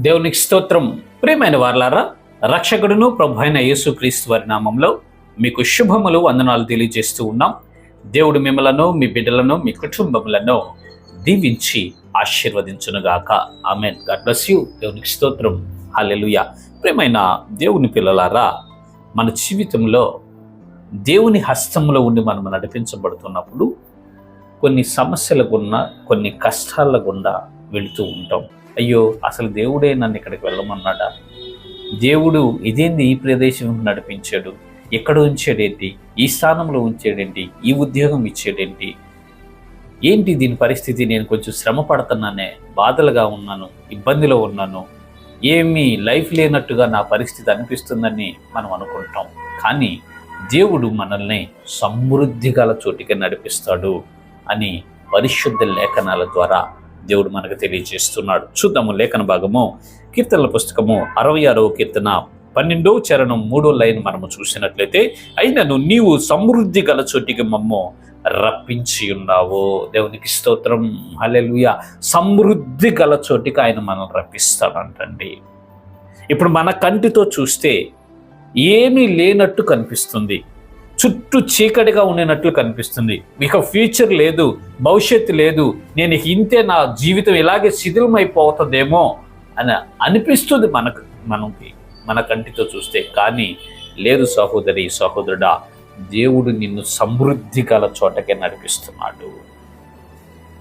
దేవునికి స్తోత్రం. ప్రియమైన వార్లారా రక్షకుడును ప్రభు అయిన యేసుక్రీస్తు వారి నామంలో మీకు శుభములు వందనాలు తెలియజేస్తూ ఉన్నాం. దేవుడు మిమ్మలను మీ బిడ్డలను మీ కుటుంబములను దీవించి ఆశీర్వదించునుగాక. ఆమెన్. God bless you. దేవునికి స్తోత్రం. హల్లెలూయా. ప్రియమైన దేవుని పిల్లలారా మన జీవితంలో దేవుని హస్తంలో ఉండి మనం నడిపించబడుతున్నప్పుడు కొన్ని సమస్యల గుండా కొన్ని కష్టాల గుండా వెళుతూ ఉంటాం. అయ్యో అసలు దేవుడే నన్ను ఇక్కడికి వెళ్ళమన్నాడా? దేవుడు ఇదేంది ఈ ప్రదేశం నడిపించాడు? ఎక్కడ ఉంచాడేంటి? ఈ స్థానంలో ఉంచాడేంటి? ఈ ఉద్యోగం ఇచ్చాడేంటి? ఏంటి దీని పరిస్థితి? నేను కొంచెం శ్రమ పడుతున్నానే బాధలుగా ఉన్నాను ఇబ్బందిలో ఉన్నాను. ఏమీ లైఫ్ లేనట్టుగా నా పరిస్థితి అనిపిస్తుందని మనం అనుకుంటాం. కానీ దేవుడు మనల్ని సమృద్ధి గల చోటికి నడిపిస్తాడు అని పరిశుద్ధ లేఖనాల ద్వారా దేవుడు మనకు తెలియజేస్తున్నాడు. చూద్దాము లేఖన భాగము కీర్తనల పుస్తకము అరవై ఆరవ కీర్తన పన్నెండో చరణం మూడో లైన్ మనము చూసినట్లయితే అయినను నీవు సమృద్ధి గల చోటికి మమ్ము రప్పించి ఉన్నావు. దేవునికి స్తోత్రం. హలెలుయ సమృద్ధి గల చోటికి ఆయన మనం రప్పిస్తాడంటండి. ఇప్పుడు మన కంటితో చూస్తే ఏమీ లేనట్టు కనిపిస్తుంది. చుట్టూ చీకటిగా ఉండినట్లు కనిపిస్తుంది. ఇక ఫ్యూచర్ లేదు భవిష్యత్తు లేదు నేను ఇంతే నా జీవితం ఇలాగే శిథిలమైపోతుందేమో అని అనిపిస్తుంది మనకు మనకి మన కంటితో చూస్తే. కానీ లేదు సహోదరి సహోదరుడా దేవుడు నిన్ను సమృద్ధి గల చోటకే నడిపిస్తున్నాడు.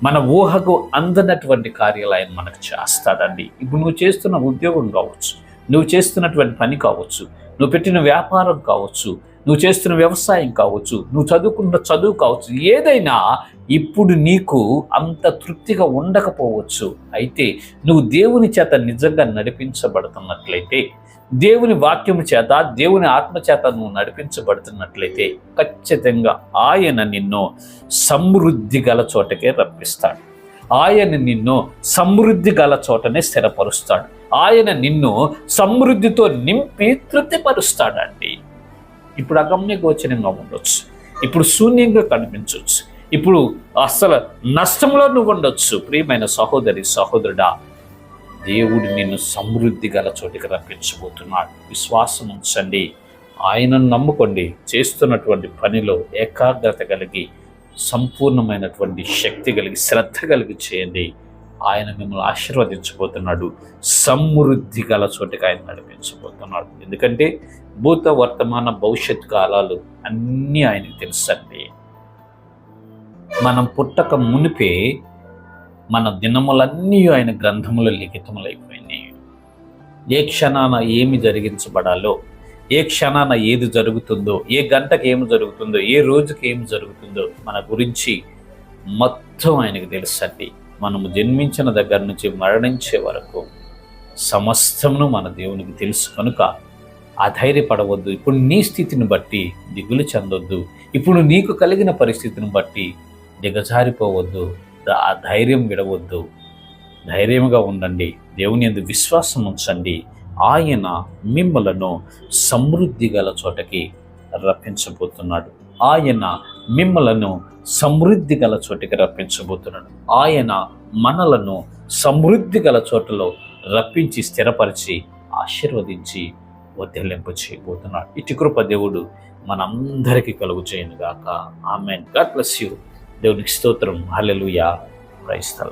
మన ఊహకు అందనటువంటి కార్యాలు ఆయన మనకు చేస్తాడండి. ఇప్పుడు నువ్వు చేస్తున్న ఉద్యోగం కావచ్చు నువ్వు చేస్తున్నటువంటి పని కావచ్చు నువ్వు పెట్టిన వ్యాపారం కావచ్చు నువ్వు చేస్తున్న వ్యవసాయం కావచ్చు నువ్వు చదువుకున్న చదువు కావచ్చు ఏదైనా ఇప్పుడు నీకు అంత తృప్తిగా ఉండకపోవచ్చు. అయితే నువ్వు దేవుని చేత నిజంగా నడిపించబడుతున్నట్లయితే దేవుని వాక్యము చేత దేవుని ఆత్మ చేత నువ్వు నడిపించబడుతున్నట్లయితే ఖచ్చితంగా ఆయన నిన్ను సమృద్ధి గల చోటకే రప్పిస్తాడు. ఆయన నిన్ను సమృద్ధి గల చోటనే స్థిరపరుస్తాడు. ఆయన నిన్ను సమృద్ధితో నింపి తృప్తిపరుస్తాడండి. ఇప్పుడు అగమ్య గోచరంగా ఉండొచ్చు. ఇప్పుడు శూన్యంగా కనిపించవచ్చు ఇప్పుడు అసలు నష్టంలో నువ్వు ఉండొచ్చు. ప్రియమైన సహోదరి సహోదరుడా దేవుడు నిన్ను సమృద్ధి గల చోటికి రప్పించబోతున్నాడు. విశ్వాసం ఉంచండి. ఆయనను నమ్ముకోండి. చేస్తున్నటువంటి పనిలో ఏకాగ్రత కలిగి సంపూర్ణమైనటువంటి శక్తి కలిగి శ్రద్ధ కలిగి చేయండి. ఆయన మిమ్మల్ని ఆశీర్వదించబోతున్నాడు. సమృద్ధి గల చోటికి ఆయన నడిపించబోతున్నాడు. ఎందుకంటే భూత వర్తమాన భవిష్యత్ కాలాలు అన్నీ ఆయనకు తెలుసండి. మనం పుట్టక మునిపే మన దినములన్నీ ఆయన గ్రంథములో లిఖితములైపోయినాయి ఏ క్షణాన ఏమి జరిగించబడాలో ఏ క్షణాన ఏది జరుగుతుందో ఏ గంటకి ఏమి జరుగుతుందో ఏ రోజుకి ఏమి జరుగుతుందో మన గురించి మొత్తం ఆయనకు తెలుసండి. మనము జన్మించిన దగ్గర నుంచి మరణించే వరకు సమస్తమును మన దేవునికి తెలుసు కనుక అధైర్యపడవద్దు. ఇప్పుడు నీ స్థితిని బట్టి దిగులు చెందొద్దు. ఇప్పుడు నీకు కలిగిన పరిస్థితిని బట్టి దిగజారిపోవద్దు. ఆ ధైర్యం విడవద్దు. ధైర్యంగా ఉండండి. దేవుని ఎందు విశ్వాసం ఉంచండి. ఆయన మిమ్మలను సమృద్ధి గల చోటకి రప్పించబోతున్నాడు. ఆయన మిమ్మలను సమృద్ధి గల చోటికి రప్పించబోతున్నాడు ఆయన మనలను సమృద్ధి గల చోటలో రప్పించి స్థిరపరిచి ఆశీర్వదించి వర్ధిల్లింప చేయబోతున్నాడు. ఇటు కృప దేవుడు మనందరికీ కలుగు చేయను గాక ఆమెన్. God bless you. దేవునికి స్తోత్రం. హలెలుయా క్రైస్తల్